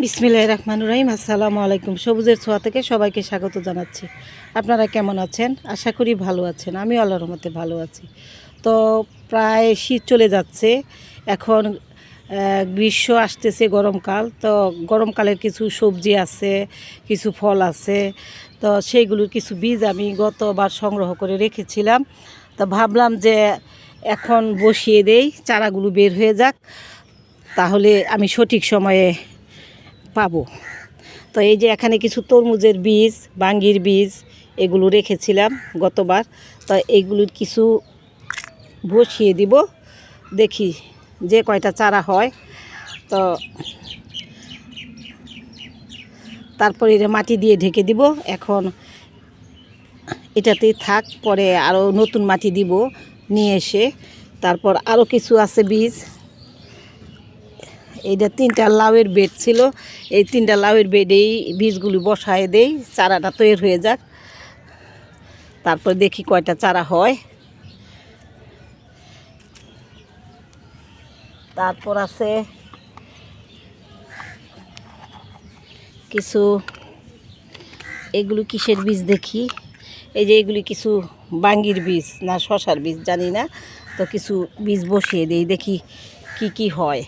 বিসমিল্লাহ রহমানুর রহিম, আসসালামু আলাইকুম। সবুজের ছোঁয়া থেকে সবাইকে স্বাগত জানাচ্ছি। আপনারা কেমন আছেন? আশা করি ভালো আছেন। আমি আল্লাহর মতে ভালো আছি। তো প্রায় শীত চলে যাচ্ছে। এখন গ্রীষ্ম আসতেছে গরমকাল। তো গরমকালের কিছু সবজি আছে, কিছু ফল আছে। তো সেইগুলোর কিছু বীজ আমি গতবার সংগ্রহ করে রেখেছিলাম। তো ভাবলাম যে এখন বসিয়ে দেই, চারাগুলো বের হয়ে যাক। তাহলে আমি সঠিক সময়ে পাবো। তো এই যে এখানে কিছু তরমুজের বীজ, বাঙ্গির বীজ, এগুলো রেখেছিলাম গতবার। তো এইগুলোর কিছু বসিয়ে দিব, দেখি যে কয়টা চারা হয়। তো তারপরে এটা মাটি দিয়ে ঢেকে দিব। এখন এটাতেই থাক, পরে আরও নতুন মাটি দিব নিয়ে এসে। তারপর আরও কিছু আছে বীজ। এইটা তিনটা লাউয়ের বেড ছিল, এই তিনটা লাউয়ের বেডেই বীজগুলি বসায় দেই, চারাটা তৈরি হয়ে যাক। তারপর দেখি কয়টা চারা হয়। তারপর আছে কিছু, এগুলো কিসের বীজ দেখি? এই যে এগুলি কিছু বাঙ্গির বীজ না শশার বীজ, জানি না। তো কিছু বীজ বসিয়ে দিই, দেখি কি কি হয়।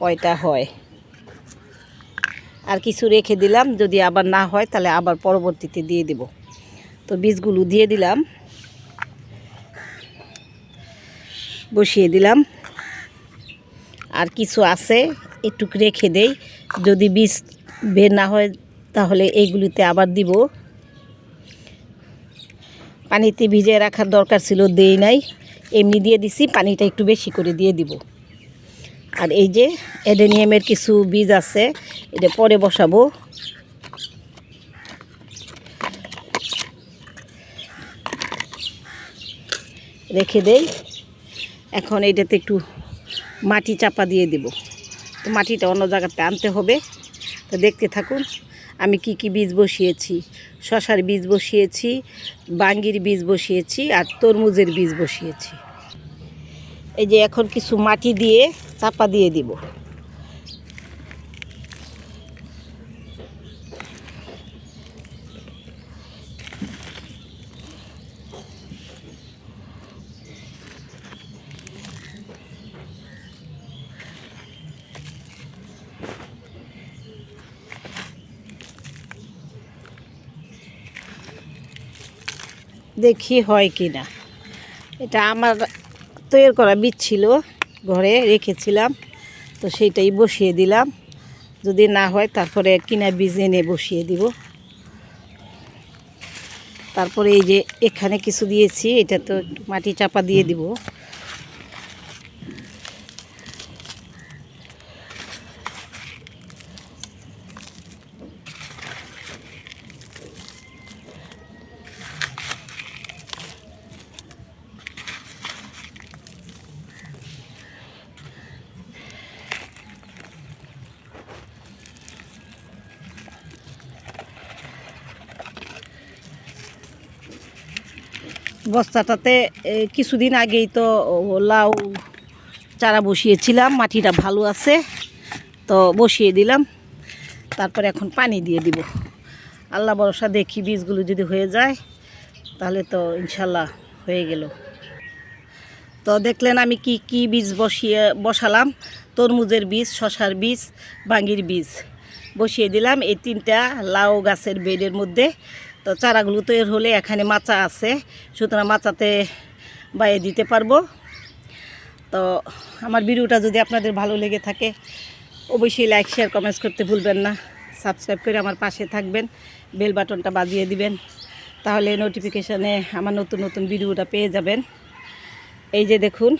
কয়টা হয়? আর কিছু রেখে দিলাম, যদি আবার না হয় তাহলে আবার পরবর্তীতে দিয়ে দেব। তো বীজগুলো দিয়ে দিলাম। বসিয়ে দিলাম। আর কিছু আছে একটু রেখে দেই। যদি বীজ বের না হয় তাহলে এইগুলিতে আবার দিব। পানিতে ভিজিয়ে রাখার দরকার ছিল, দেই নাই। এমনি দিয়ে দিছি, পানিটা একটু বেশি করে দিয়ে দিব। আর এই যে এডেনিয়ামের কিছু বীজ আছে, এটা পরে বসাবো। রেখে দেই। এখন এইটাতে একটু মাটি চাপা দিয়ে দেব। তো মাটিটা অন্য জায়গাতে আনতে হবে। তো দেখতে থাকুন, আমি কি কি বীজ বসিয়েছি। শশার বীজ বসিয়েছি, বাঙ্গির বীজ বসিয়েছি, আর তরমুজের বীজ বসিয়েছি। এই যে এখন কিছু মাটি দিয়ে চাপা দিয়ে দিব। দেখি হয় কি না এটা আমার তৈরি করা বীজ ছিল, ঘরে রেখেছিলাম, তো সেইটাই বসিয়ে দিলাম। যদি না হয় তারপরে কিনা বীজ এনে বসিয়ে দিব। তারপরে এই যে এখানে কিছু দিয়েছি, এটা তো মাটি চাপা দিয়ে দিব। বস্তাটাতে কিছুদিন আগেই তো লাউ চারা বসিয়েছিলাম, মাটিটা ভালো আছে, তো বসিয়ে দিলাম। তারপরে এখন পানি দিয়ে দিব। আল্লাহ ভরসা, দেখি বীজগুলো যদি হয়ে যায়, তাহলে তো ইনশাল্লাহ হয়ে গেল। তো দেখলেন আমি কি কি বীজ বসিয়ে, বসালাম। তরমুজের বীজ, শশার বীজ, বাঙ্গির বীজ বসিয়ে দিলাম। এই তিনটা লাউ গাছের বেডের মধ্যে তো চারাগুলো তৈরি হলে এখানে মাচা আছে, সুতরাং মাচাতে বাইয়ে দিতে পারব। তো আমার ভিডিওটা যদি আপনাদের ভালো লেগে থাকে, অবশ্যই লাইক, শেয়ার, কমেন্টস করতে ভুলবেন না। সাবস্ক্রাইব করে আমার পাশে থাকবেন, বেল বাটনটা বাজিয়ে দিবেন, তাহলে নোটিফিকেশানে আমার নতুন নতুন ভিডিওটা পেয়ে যাবেন। এই যে দেখুন,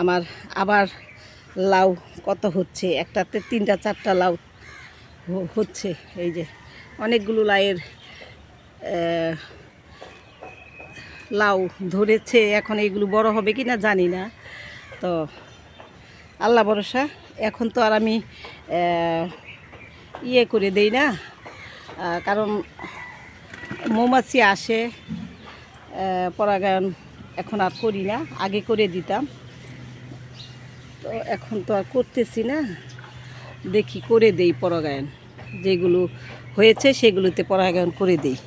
আমার আবার লাউ কত হচ্ছে, একটাতে তিনটা চারটা লাউ হচ্ছে, এই যে অনেকগুলো লাউয়ের লাউ ধরেছে, এখন এইগুলো বড় হবে কি না জানি না। তো আল্লাহ ভরসা, এখন তো আর আমি ইয়ে করে দেই না। কারণ মৌমাছি আসে পরাগায়ন এখন আর করি না, আগে করে দিতাম। তো এখন তো আর করতেছি না, দেখি করে দেই পরাগায়ন। যেগুলো হয়েছে সেগুলোতে পরাগায়ন করে দেই।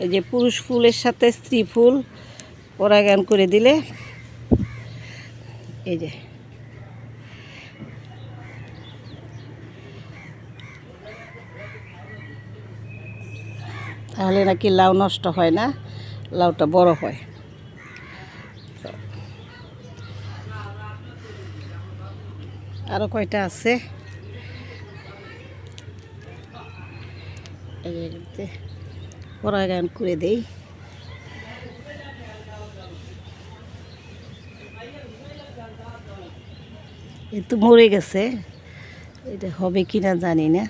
এই যে পুরুষ ফুলের সাথে স্ত্রী ফুল পরাগায়ন করে দিলে। এই যে। তাহলে নাকি লাউ নষ্ট হয় না? লাউটা বড় হয়। আরও কয়টা আছে? এই পরাগায়ন করে দেই। এ তো মরে গেছে। এটা হবে কি না জানি না।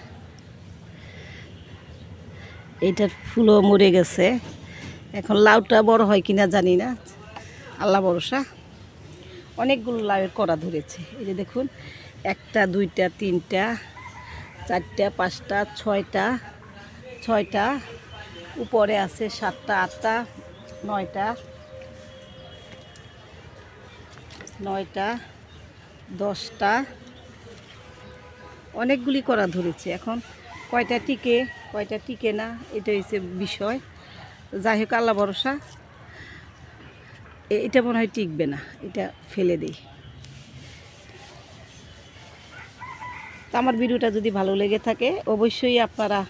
এইটার ফুলও মরে গেছে। এখন লাউটা বড় হয় কিনা জানি না। আল্লাহ ভরসা। অনেকগুলো লাউয়ের কড়া ধরেছে। এই যে দেখুন, একটা, দুইটা, তিনটা, চারটা, পাঁচটা, ছয়টা ছয়টা উপরে আছে সাতটা, আটটা, নয়টা নয়টা, দশটা। অনেকগুলি করা ধরেছে। এখন কয়টা টিকে কয়টা টিকে না, এটা হচ্ছে বিষয়। যাই হোক, আল্লাহ ভরসা। এটা মনে হয় টিকবে না, এটা ফেলে দেই। আমার ভিডিওটা যদি ভালো লেগে থাকে, অবশ্যই আপনারা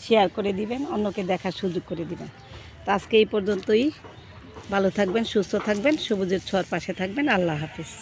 শেয়ার করে দিবেন, অন্যকে দেখার সুযোগ করে দিবেন। তো আজকে এই পর্যন্তই। ভালো থাকবেন, সুস্থ থাকবেন, সবুজের ছোঁয়ার পাশে থাকবেন। আল্লাহ হাফিজ।